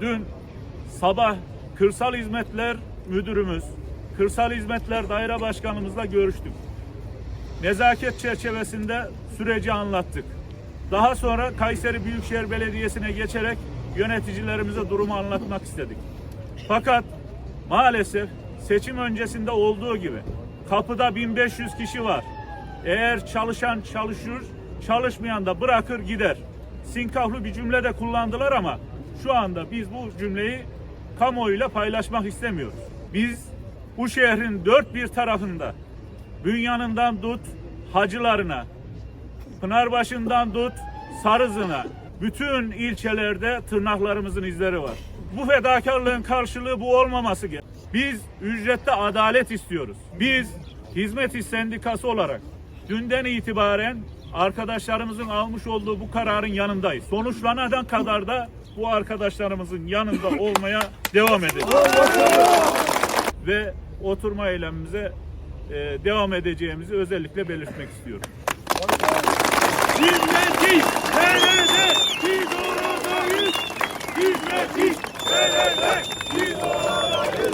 dün sabah Kırsal Hizmetler Müdürümüz, Kırsal Hizmetler Daire Başkanımızla görüştük. Nezaket çerçevesinde süreci anlattık. Daha sonra Kayseri Büyükşehir Belediyesi'ne geçerek yöneticilerimize durumu anlatmak istedik. Fakat maalesef seçim öncesinde olduğu gibi kapıda 1500 kişi var. Eğer çalışan çalışır, çalışmayan da bırakır gider. Sinkaflı bir cümle de kullandılar ama şu anda biz bu cümleyi kamuoyuyla paylaşmak istemiyoruz. Biz bu şehrin dört bir tarafında Bünyanından tut hacılarına, Pınarbaşı'ndan tut Sarızı'na, bütün ilçelerde tırnaklarımızın izleri var. Bu fedakarlığın karşılığı bu olmaması gerek. Biz ücrette adalet istiyoruz. Biz Hizmet İş Sendikası olarak dünden itibaren arkadaşlarımızın almış olduğu bu kararın yanındayız. Sonuçlanana kadar da bu arkadaşlarımızın yanında olmaya devam edeceğiz. Ve oturma eylemimize e, devam edeceğimizi özellikle belirtmek istiyorum. Hizmeti belede biz oradayız. Hizmeti belede biz oradayız.